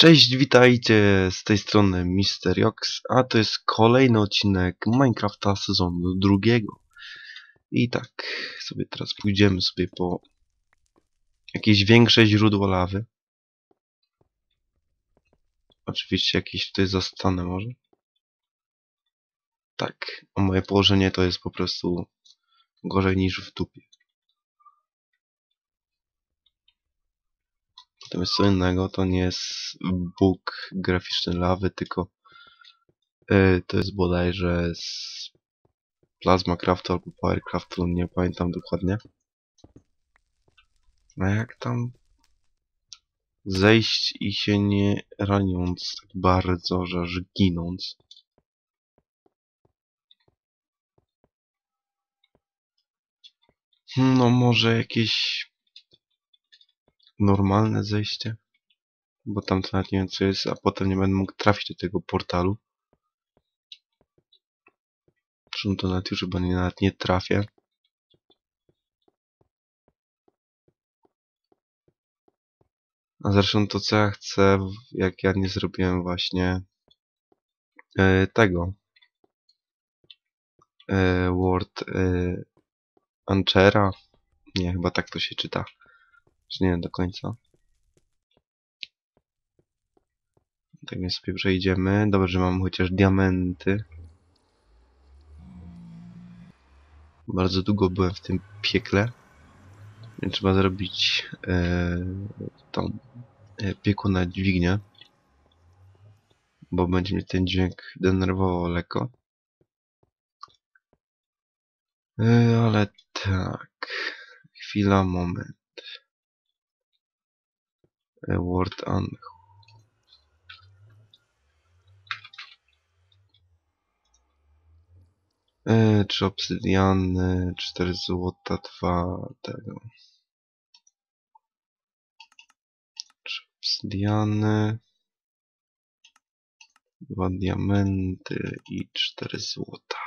Cześć, witajcie z tej strony Mister Jox, a to jest kolejny odcinek Minecrafta sezonu drugiego. I tak, sobie teraz pójdziemy sobie po jakieś większe źródło lawy. Oczywiście jakieś tutaj zastanę może. Tak, a moje położenie to jest po prostu gorzej niż w dupie. To jest co innego, to nie jest bóg graficzny lawy, tylko yy, to jest bodajże z Plasma Craftu albo Powercraftu, nie pamiętam dokładnie. A jak tam zejść i się nie raniąc tak bardzo, że aż ginąc. No może jakieś normalne zejście. Bo tam to nawet nie wiem co jest, a potem nie będę mógł trafić do tego portalu. Zresztą to nawet już chyba nie, nawet nie trafię. A zresztą to co ja chcę, jak ja nie zrobiłem właśnie e, tego e, Word e, Anchera. Nie, chyba tak to się czyta. Czy nie do końca. Tak więc sobie przejdziemy. Dobrze, że mam chociaż diamenty. Bardzo długo byłem w tym piekle. Więc trzeba zrobić e, tą e, piekło na dźwignię. Bo będzie mnie ten dźwięk denerwował lekko. E, ale tak. Chwila, moment. E, Word on. E, trzy obsydiany, cztery złota, dwa tego. Trzy obsydiany, dwa diamenty i cztery złota.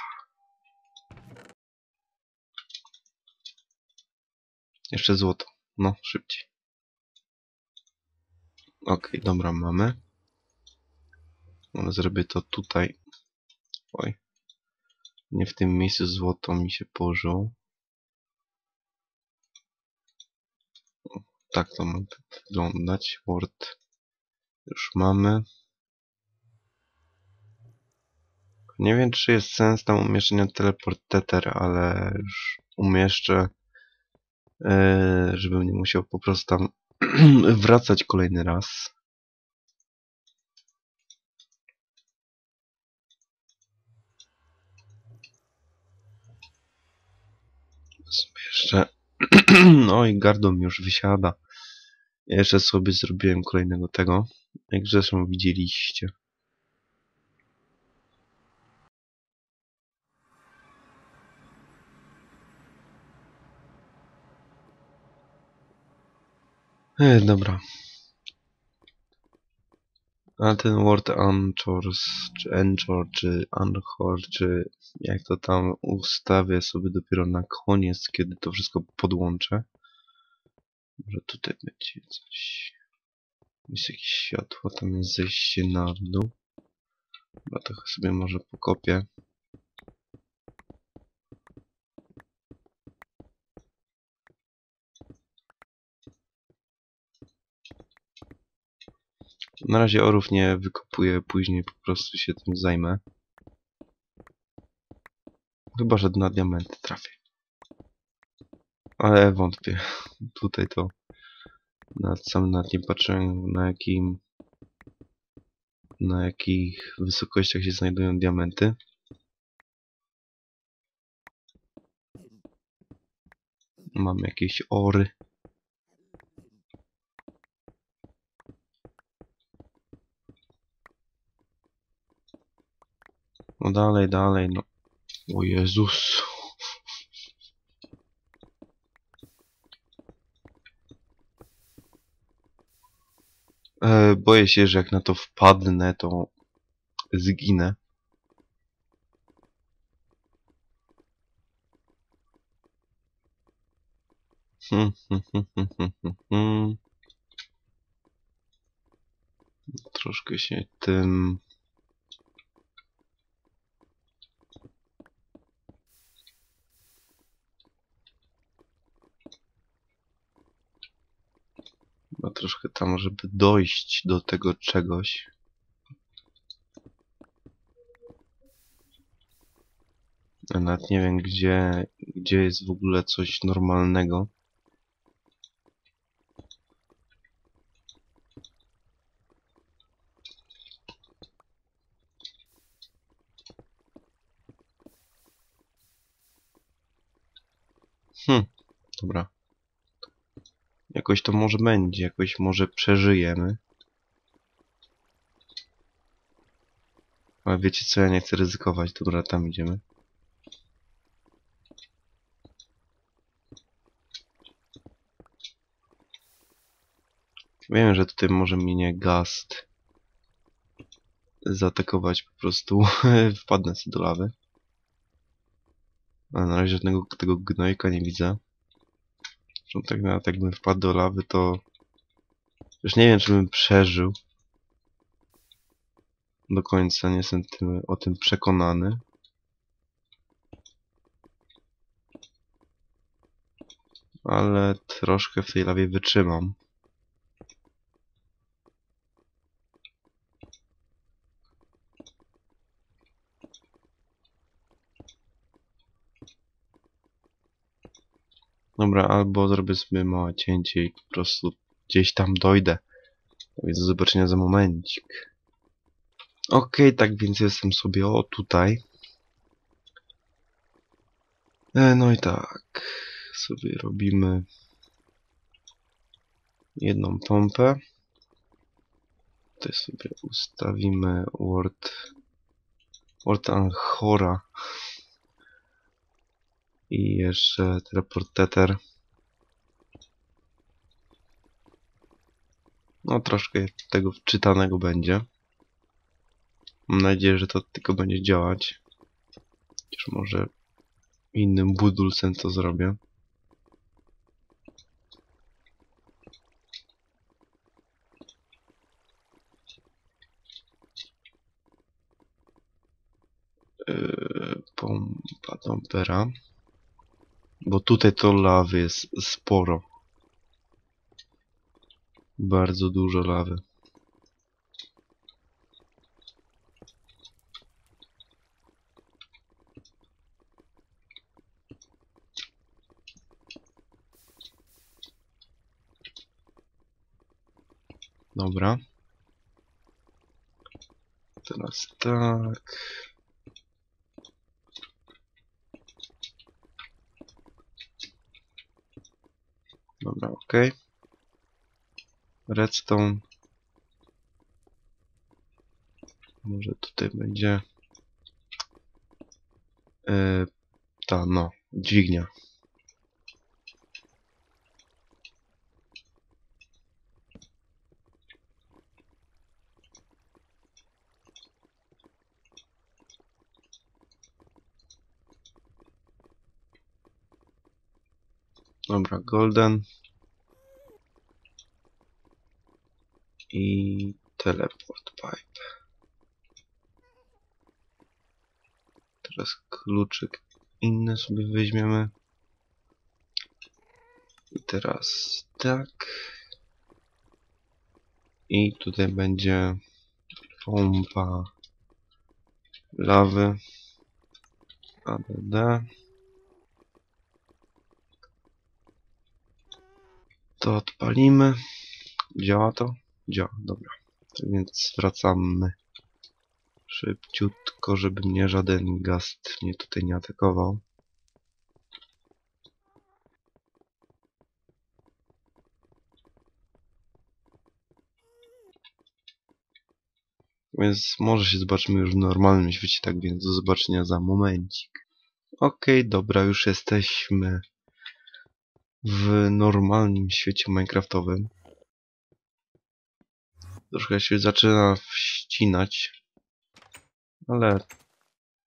Jeszcze złoto. No, szybciej. Ok, dobra, mamy. Ale zrobię to tutaj. Oj. Nie w tym miejscu złoto mi się położyło. Tak to ma wyglądać. Word już mamy. Nie wiem, czy jest sens tam umieszczenia teleporteter, ale już umieszczę, yy, żebym nie musiał po prostu tam wracać kolejny raz. Jeszcze... no i gardło mi już wysiada. Jeszcze sobie zrobiłem kolejnego tego, jak zresztą widzieliście. E, dobra. A ten Word Anchors, czy Anchor, czy Anchor, czy jak to tam ustawię sobie dopiero na koniec, kiedy to wszystko podłączę. Może tutaj będzie coś. Jest jakieś światło, tam jest zejście na dół. Chyba to sobie może pokopię. Na razie orów nie wykopuję, później po prostu się tym zajmę. Chyba, że na diamenty trafię. Ale wątpię. Tutaj to nawet sam nawet nie patrzyłem na jakim na jakich wysokościach się znajdują diamenty. Mam jakieś ory. No dalej, dalej, no. O Jezus. E, boję się, że jak na to wpadnę, to zginę. Hmm, hmm, hmm, troszkę się tym... No troszkę tam, żeby dojść do tego czegoś. Ja nawet nie wiem, gdzie, gdzie jest w ogóle coś normalnego. Hm, dobra. Jakoś to może będzie, jakoś może przeżyjemy. Ale wiecie co, ja nie chcę ryzykować. Dobra, tam idziemy. Wiem, że tutaj może mnie gast zaatakować po prostu. Wpadnę sobie do lawy. A na razie żadnego tego gnojka nie widzę. Zresztą tak nawet jakbym wpadł do lawy, to... Już nie wiem, czy bym przeżył. Do końca nie jestem tym, o tym przekonany. Ale troszkę w tej lawie wytrzymam. Dobra, albo zrobię sobie małe cięcie i po prostu gdzieś tam dojdę. Więc do zobaczenia za momencik. Okej, tak więc jestem sobie o tutaj. E, no i tak. Sobie robimy jedną pompę. Tutaj sobie ustawimy Word Word Anchora i jeszcze teleport tether. No troszkę tego wczytanego będzie. Mam nadzieję, że to tylko będzie działać. Chociaż może innym budulcem to zrobię. Yy, pompa dompera. Bo tutaj to lawy jest sporo. Bardzo dużo lawy. Dobra. Teraz tak. Dobra, ok. Redstone. Może tutaj będzie... Yy, ta, no, dźwignia. Dobra, golden. I teleport pipe. Teraz kluczyk inny sobie weźmiemy. I teraz tak. I tutaj będzie pompa lawy. ADD. To odpalimy. Działa to? Działa, dobra. Tak więc wracamy szybciutko, żeby mnie żaden gast mnie tutaj nie atakował. Więc może się zobaczymy już w normalnym świecie, tak więc do zobaczenia za momencik. Okej, okay, dobra, już jesteśmy w normalnym świecie minecraftowym. Troszkę się zaczyna wścinać, ale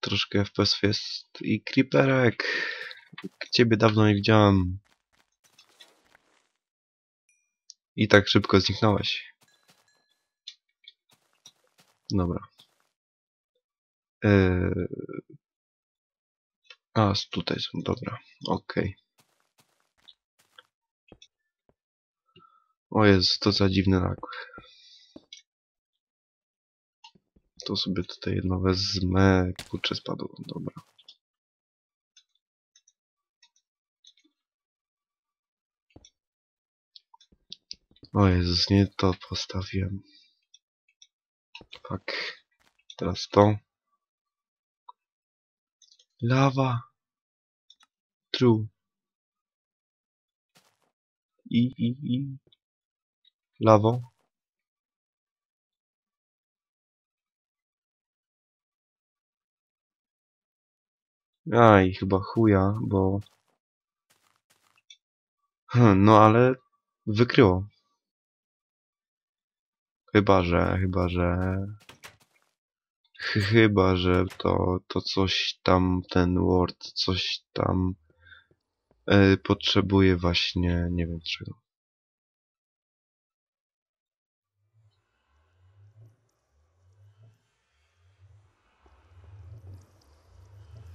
troszkę FPS jest i creeperek. Ciebie dawno nie widziałem. I tak szybko zniknąłeś. Dobra. Eee... A, tutaj są, dobra. Okej. O Jezu, to za dziwny lag. To sobie tutaj jedno wezmę. Kurczę, spadło. Dobra. O Jezus, nie to postawiłem. Tak. Teraz to. Lawa. True. I, i, i. Lawo. Aj, chyba chuja, bo... Hm, no ale wykryło. Chyba, że, chyba, że... Ch- Chyba, że to, to coś tam, ten Word, coś tam e, potrzebuje właśnie, nie wiem czego.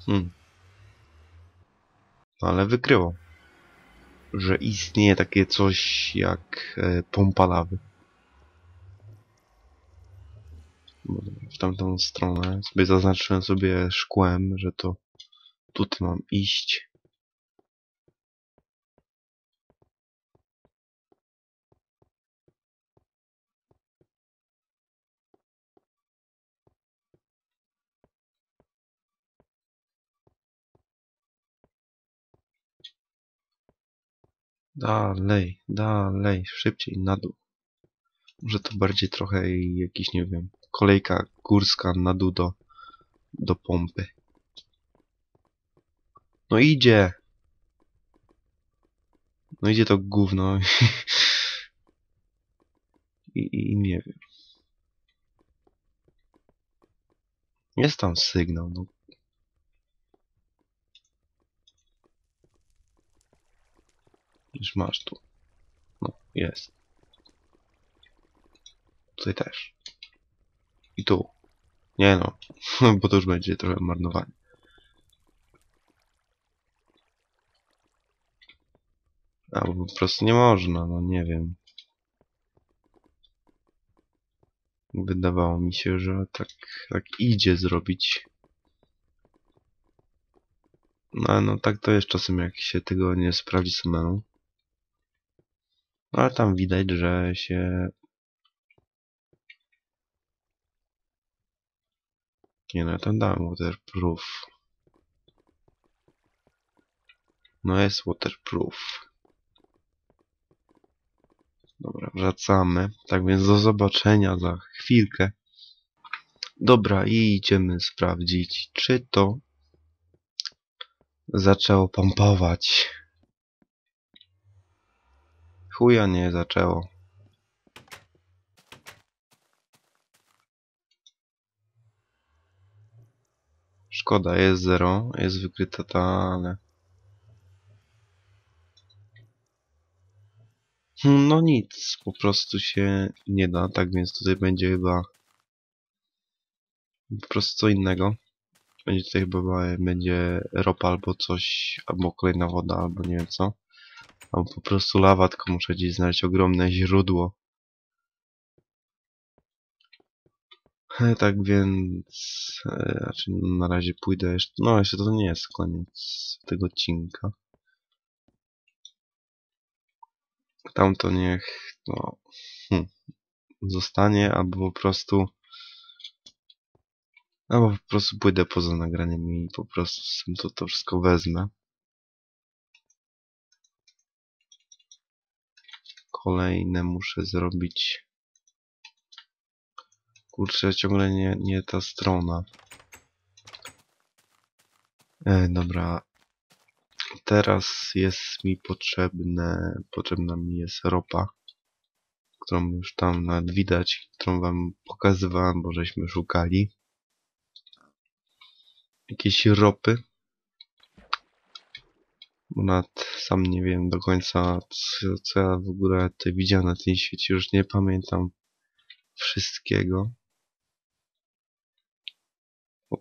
Hmm. Ale wykryło, że istnieje takie coś jak e, pompa lawy. W tamtą stronę sobie zaznaczyłem sobie szkłem, że to tutaj mam iść. Dalej, dalej, szybciej, na dół. Może to bardziej trochę jakiś, nie wiem, kolejka górska na dół do, do pompy. No idzie! No idzie to gówno. I, I nie wiem. Jest tam sygnał, no. Już masz tu. No, jest. Tutaj też. I tu. Nie no, bo to już będzie trochę marnowanie. Albo po prostu nie można, no nie wiem. Wydawało mi się, że tak, tak idzie zrobić. No, no tak to jest czasem, jak się tego nie sprawdzi samemu. No, ale tam widać, że się... Nie no, tam dałem waterproof. No jest waterproof. Dobra, wracamy. Tak więc do zobaczenia za chwilkę. Dobra, i idziemy sprawdzić, czy to zaczęło pompować. Chuja nie zaczęło. Szkoda, jest zero, jest wykryta ta, ale... Hmm, No nic, po prostu się nie da, tak więc tutaj będzie chyba po prostu co innego. Będzie tutaj chyba będzie ropa albo coś, albo kolejna woda, albo nie wiem co. Albo po prostu lawa, tylko muszę gdzieś znaleźć ogromne źródło. E, Tak więc, znaczy na razie pójdę jeszcze, no jeszcze to nie jest koniec tego odcinka. Tamto niech, no, hm, zostanie, albo po prostu, albo po prostu pójdę poza nagraniem i po prostu to, to wszystko wezmę. Kolejne muszę zrobić. Kurczę, ciągle nie, nie ta strona. E, dobra. Teraz jest mi potrzebne, potrzebna mi jest ropa, którą już tam nawet widać, którą wam pokazywałem, bo żeśmy szukali. Jakieś ropy. Bo nawet sam nie wiem do końca, co, co ja w ogóle tutaj widziałem na tym świecie, już nie pamiętam wszystkiego.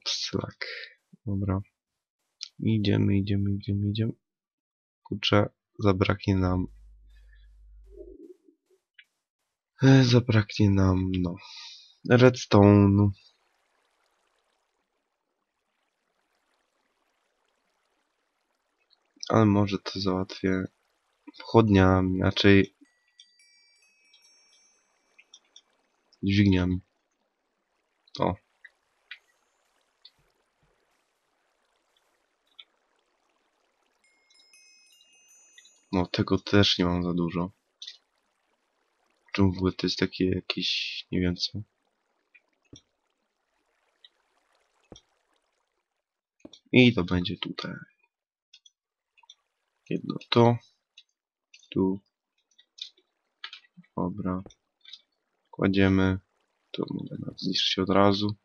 Slack. Dobra. Idziemy, idziemy, idziemy, idziemy. Kurczę, zabraknie nam... E, zabraknie nam, no... Redstone. Ale może to załatwię pochodniami, raczej dźwigniami. O. No, tego też nie mam za dużo. Czemu w ogóle to jest takie jakieś, nie wiem co. I to będzie tutaj. Jedno to. Tu. Dobra. Kładziemy. To mogę nawet zniszczyć od razu.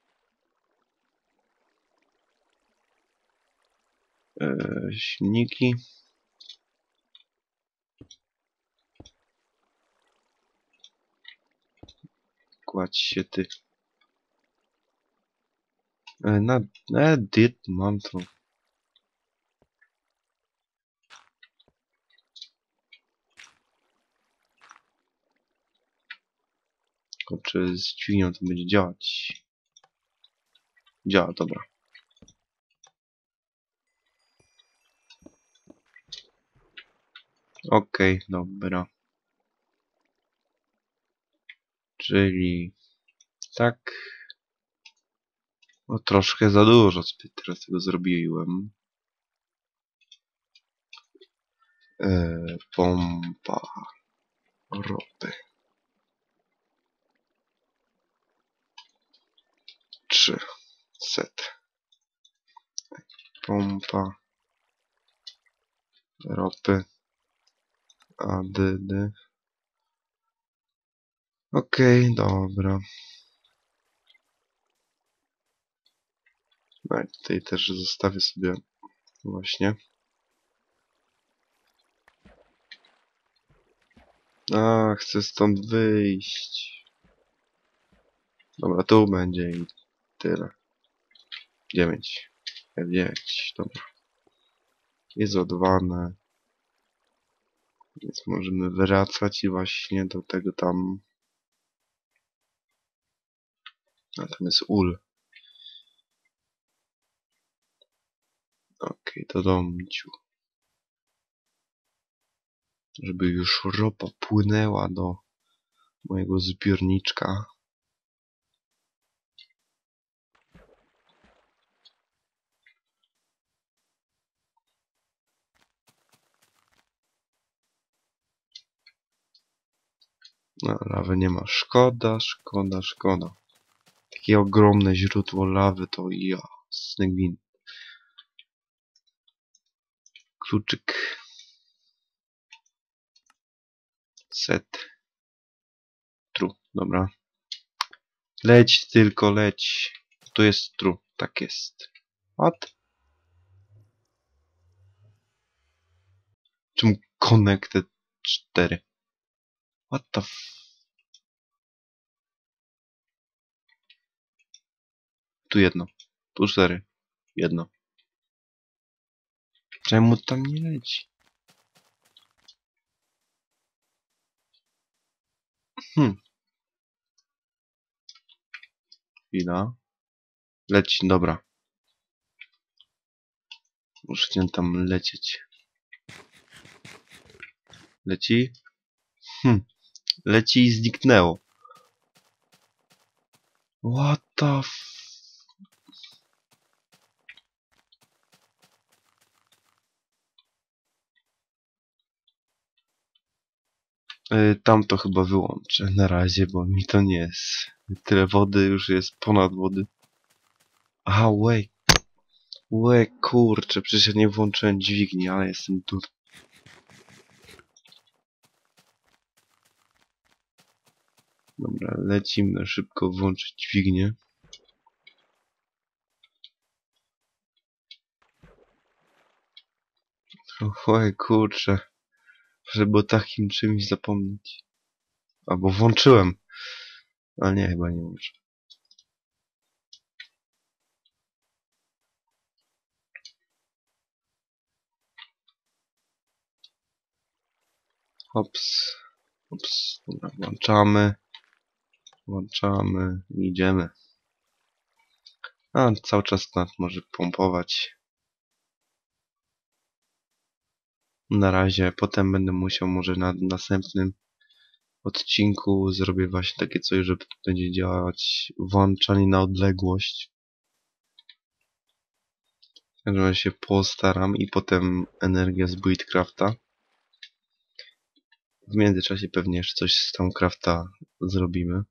Eee, silniki. Kładź się ty. E, na, na dit mam to. Tylko czy z dźwignią to będzie działać? Działa, dobra. Okej, dobra. Czyli tak. No troszkę za dużo teraz tego zrobiłem. Eee, pompa ropy. Trzy set. Pompa ropy. ADD. Okej, dobra. No i tutaj też zostawię sobie właśnie. A, chcę stąd wyjść. Dobra, tu będzie i tyle. 9. F9, dobra. Jest odwane. Więc możemy wracać i właśnie do tego tam... A tam jest ul. Okej, to domciu. Żeby już ropa płynęła do mojego zbiorniczka. No, lawy nie ma. Szkoda, szkoda, szkoda. Takie ogromne źródło lawy to ja, snegwin. Kluczyk. Set. Tru, dobra. Leć tylko, leć. Tu jest tru, tak jest. What? Czemu connected 4? What the f... Tu jedno. Tu cztery. Jedno. Czemu tam nie leci? Hmm. Chwila. Leci, dobra. Muszę nie tam lecieć. Leci? Hmm. Leci i zniknęło. What the f... Y, Tam to chyba wyłączę na razie, bo mi to nie jest. Tyle wody już jest ponad wody. Aha, łej. Łe, kurczę, przecież ja nie włączyłem dźwigni, ale jestem tu. Dobra, lecimy szybko włączyć dźwignię. Oj kurczę, żeby o takim czymś zapomnieć. Albo włączyłem. A nie, chyba nie muszę. Ops. Ops. Dobra, włączamy. Włączamy i idziemy. A, cały czas nas może pompować. Na razie, potem będę musiał może na następnym odcinku zrobię właśnie takie coś, że będzie działać włączanie na odległość. Także się postaram i potem energia z Buildcrafta. W międzyczasie pewnie jeszcze coś z Stonecrafta zrobimy.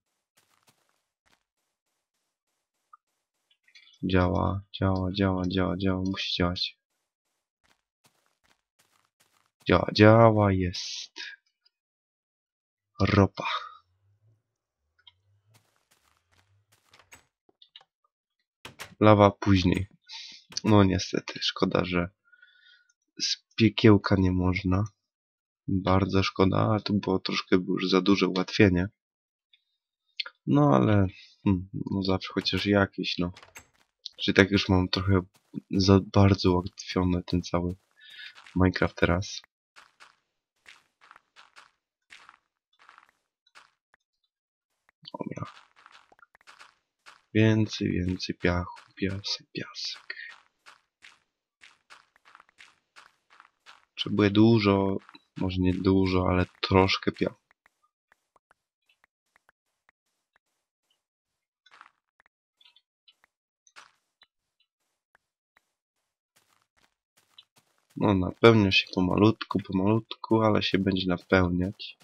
Działa, działa, działa, działa, działa, musi działać. Działa, działa, jest. Ropa. Lawa później. No niestety, szkoda, że z piekiełka nie można. Bardzo szkoda, ale to było troszkę już za duże ułatwienie. No ale hmm, no zawsze chociaż jakieś, no. Czyli tak już mam trochę za bardzo ułatwiony ten cały Minecraft teraz. Dobra. Więcej, więcej piachu, piasek, piasek. Potrzebuję dużo, może nie dużo, ale troszkę piachu. No, napełnia się pomalutku, pomalutku, ale się będzie napełniać.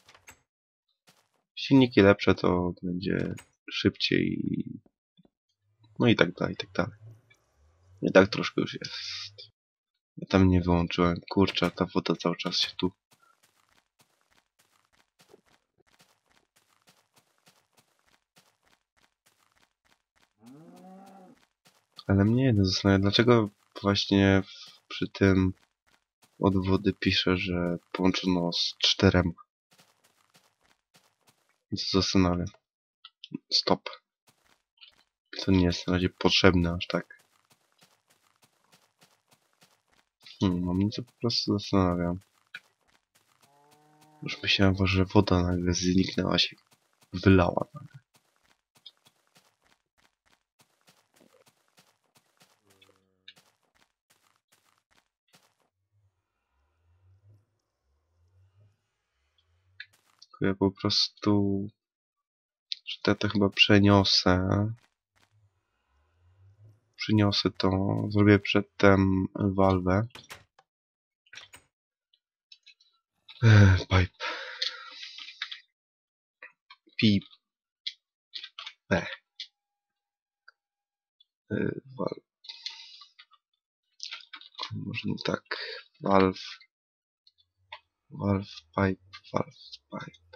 Silniki lepsze to będzie szybciej. No i tak dalej, i tak dalej. I tak troszkę już jest. Ja tam nie wyłączyłem. Kurczę, ta woda cały czas się tu... Ale mnie jedno zastanawia, dlaczego właśnie przy tym od wody pisze, że połączono z czterema. I to zastanawia. Stop. To nie jest na razie potrzebne aż tak. Hmm, mam nic po prostu zastanawiam. Już myślałem, że woda nagle zniknęła się. Wylała nagle. Ja po prostu... Że to chyba przeniosę. Przyniosę to, zrobię przedtem walwę. Eee, pipe. Pip. E. Eee, wal. Może tak. Valve. Valve pipe. Valve pipe.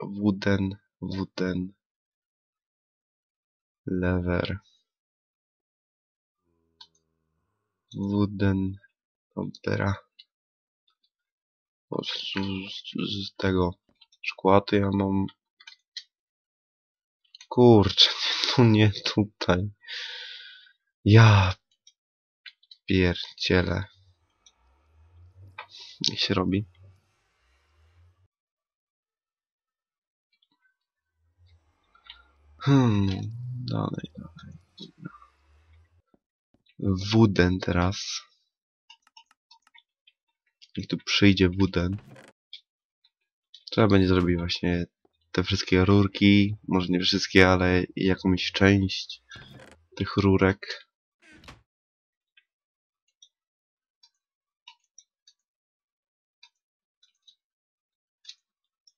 Wooden. Wooden. Lever. Wooden. Dobra. Z, z, z tego szkła to ja mam... Kurczę, tu nie tutaj. Ja pierdzielę. Niech się robi. Hmm, dalej, dalej. Wooden teraz. Jak tu przyjdzie wooden. Trzeba będzie zrobić właśnie te wszystkie rurki. Może nie wszystkie, ale jakąś część tych rurek.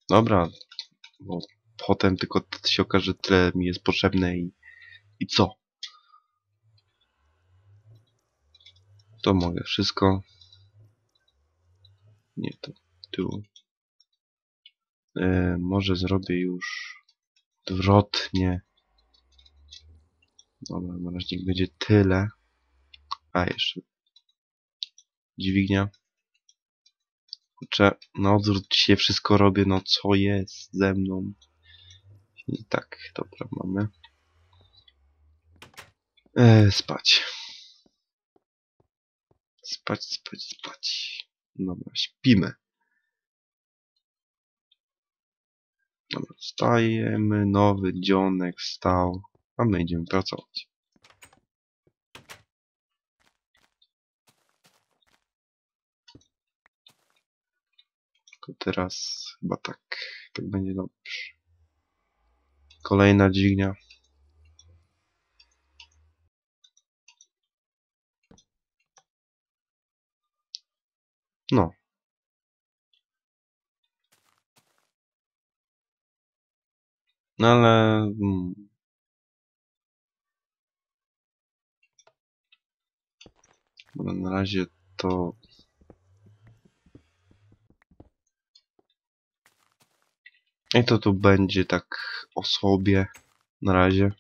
Dobra, potem tylko się okaże, że tyle mi jest potrzebne i, i co? To mogę wszystko. Nie, to tu. E, może zrobię już odwrotnie. Dobra, na razie niech będzie tyle. A, jeszcze. Dźwignia. Kurczę, na odwrót się wszystko robię, no co jest ze mną? I tak, dobra, mamy. E, spać. Spać, spać, spać. Dobra, śpimy. Dobra, wstajemy, nowy dzionek wstał, a my idziemy pracować. Tylko teraz chyba tak, tak będzie dobrze. Kolejna dźwignia. No. No ale... Mm, na razie to... I to tu będzie tak o sobie na razie.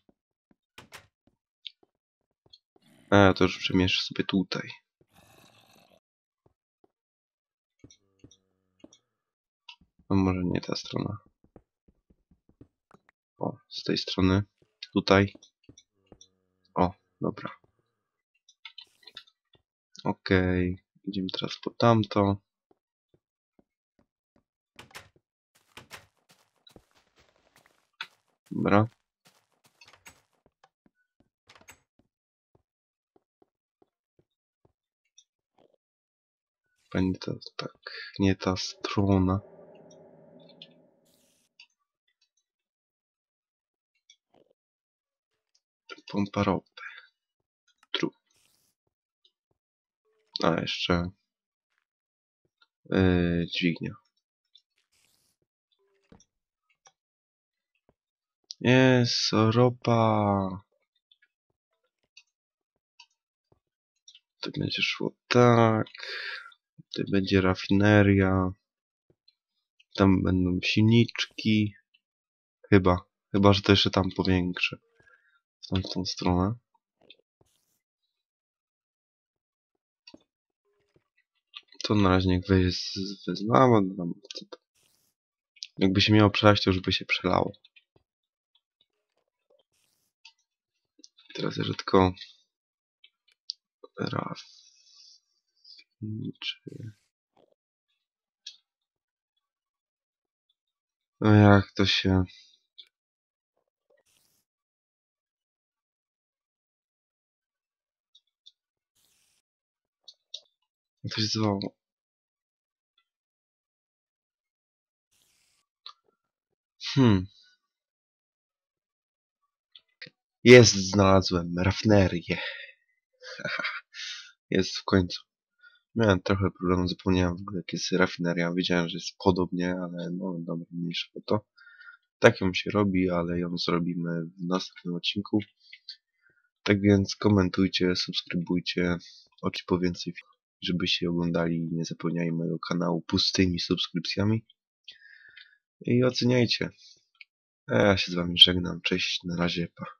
A to już przemieszczę sobie tutaj. No może nie ta strona. O, z tej strony. Tutaj. O, dobra. Okej. Idziemy teraz po tamto. Dobra. Będzie to tak, nie ta strona. Pompa ropy. Tru. A jeszcze yy, dźwignia. Jest ropa. To będzie szło tak. To będzie rafineria. Tam będą silniczki. Chyba. Chyba, że to jeszcze tam powiększę. W tamtą stronę. To na razie niech weźmie z, to? Jakby się miało przelać, to już by się przelało. Teraz jeszcze tylko raf. Czy... No jak to się... To się zwało? Hmm. Jest, znalazłem rafinerię. jest w końcu. Miałem trochę problemu, zapomniałem w ogóle jak jest rafineria. Wiedziałem, że jest podobnie, ale no dobra, mniejsza o to. Tak ją się robi, ale ją zrobimy w następnym odcinku. Tak więc komentujcie, subskrybujcie, oczy po więcej, żebyście oglądali i nie zapomniali mojego kanału pustymi subskrypcjami. I oceniajcie. A ja się z wami żegnam. Cześć, na razie, pa.